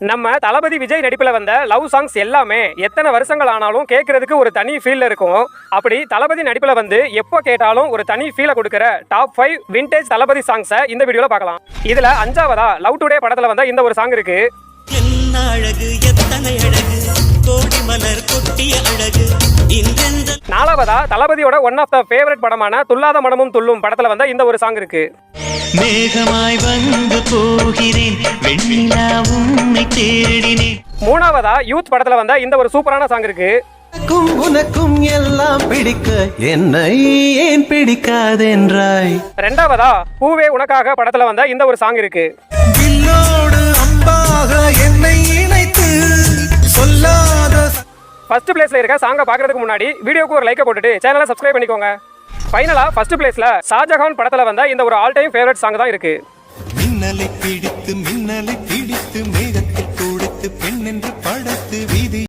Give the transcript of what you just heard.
நம்ம தளபதி விஜய் நடிப்பில் வந்த லவ் சாங்ஸ் எல்லாமே எத்தனை வருஷங்கள் ஆனாலும் கேட்கறதுக்கு ஒரு தனி ஃபீல் இருக்கும். அப்படி தளபதி நடிப்பில் வந்து எப்போ கேட்டாலும் ஒரு தனி ஃபீலை கொடுக்குற டாப் ஃபைவ் விண்டேஜ் தளபதி சாங்ஸை இந்த வீடியோவில் பார்க்கலாம். இதில் அஞ்சாவதா லவ் டுடே படத்தில் வந்த இந்த ஒரு சாங் இருக்கு. நாலாவதா தளபதியோட ஒன் ஆஃப் த ஃபேவரட் படமான துல்லாத மனமும் துள்ளும் படத்தில் வந்த இந்த ஒரு சாங் இருக்கு. மேகமாய் வந்து உன்னை மூணாவதா யூத் படத்தில் வந்த இந்த ஒரு சூப்பரான சாங் இருக்கு. உனக்கும் உனக்கும் எல்லாம் பிடிக்க என்னை ஏன் பிடிக்காதென்றாய்? ரெண்டாவதா பூவே உனக்காக படத்தில் வந்த இந்த ஒரு சாங் இருக்கு. வில்லோடு அம்பாக என்னை இணைத்து சொல்லாத ஃபர்ஸ்ட் பிளேஸ்ல இருக்க சாங்கை பார்க்கறதுக்கு முன்னாடி வீடியோக்கு ஒரு லைக்கை போட்டுட்டு சேனலை சப்ஸ்கிரைப் பண்ணிக்கோங்க. ஃபைனலா ஃபர்ஸ்ட் பிளேஸ்ல ஷாஜகான் படத்துல வந்த இந்த ஒரு ஆல் டைம் ஃபேவரட் சாங் தான் இருக்கு. மின்னலை பிடித்து மின்னலை பிடித்து மேகத்தை கொடுத்து பெண் என்று